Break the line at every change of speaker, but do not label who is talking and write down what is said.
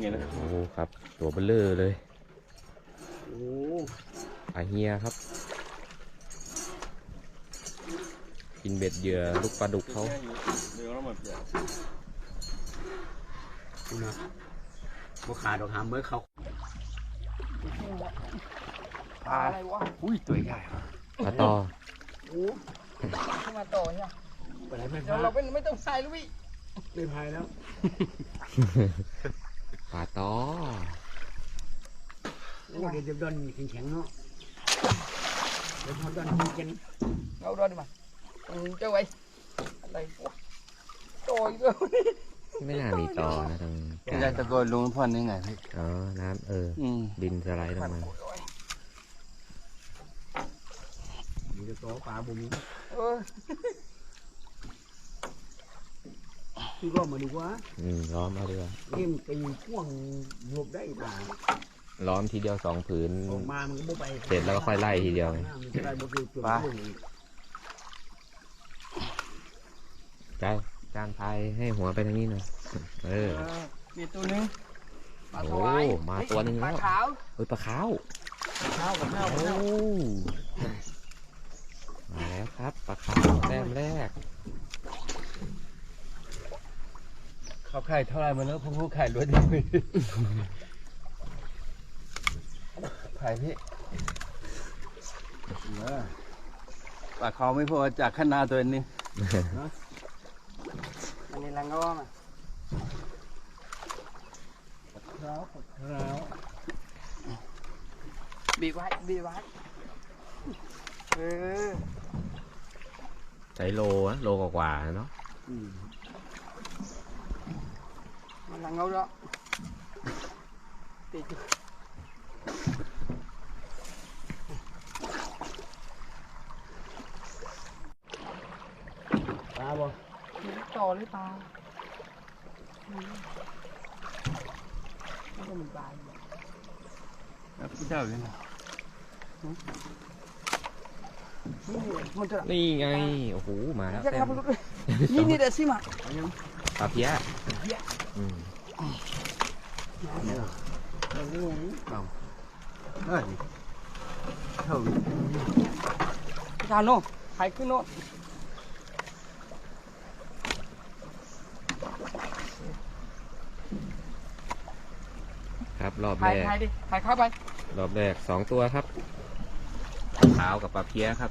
งี้ยนะ
โอ้ครับ ตัวเบลเลอร์เลย
โอ้
ปลาเฮียครับ กินเบ็ดเหยื่อลูกปลาดุกเขา
เดี๋ยวเราหมดเดี๋ยว
คุณนะบ่ขาดดอกหามเมื่อเขา
ปลาอะไรวะอุ้ยตัวใหญ่
ปลาต่อ
โอ้ขึ้นมาต่อเนี่ย
ไปไหนไม่
เดี๋ยว
พา
เราไม่ไม่ต้องใส่ลูกพี่
ไม่พายแล้ว
ปลาต่อ
โอ้เดี๋ยวจะดอนแข็งๆเนาะเดี๋ยวพอดอนแข็ง
เอาดอดีมาอืมเจ้าไว้อะไรวะโตอีกแล้ว
ไม่น่ามีต่อนะตรงก
ใหญ่
ลาง
ตะโกนลงพ่นนี่ไงพี่
อ๋อน้ำเออ
อืม
ดินสไลด์ลงมา
ๆเดี๋ยวจะโตปลาบุ้ม
เออ
ที่ก็มาดูว่า
อืมล้อมเอาดีกว่า
เอ็มตีพ่วงหลบได้ปลา
ล้อมทีเดียวสองผืน
ออกมามันก็บ่ไป
เสร็จแล้วก็ค่อยไล่ทีเดียว
มันจะได้บ่คือตัวบุ้งอีก
ใจจานพายให้หัวไปทางนี้หน่อยเออ
มีตัวนึงปลา
โอ้
สวาย
มาตัวหนึ่ง
ป
แล้
ลาวขาว
เฮ้ยปลาขาว
ข้าวกับข้าว
โอ้
ข้าว
มาแล้วครับปลาขาวแต้มแรก
เขาไข่เท่าไรมาแล้วพวกเขาไข่ล้วนเลยไข่พี่เออปากคอไม่พอจากขนาดตัวนี้
อันนี้ลังก็ว่ามา
แล้วแล้ว
บีบไว้บีบไว้เออ
ใช้โลนะโลกว่าๆเนาะ
อื ม
มันลังเอาแล้วติด
ปลาบ่
ต่อเลยปลามันก็มันปลา
พี่เจ้าเลยนะ
มันจะ
นี่ไง โอ้โห มาแล้ว
จะ
แต้
ขับ
ม
รถนี่นี่เดี๋ยวสิมา
ปลาเพี้ย
ถ่า
โน่หายขึ้นโน่
ครับรอบแร
ย
ก
หายดิหายเข้าไป
รอบแรกสองตัวครับปลาขาวกับปลาเพี้ยครับ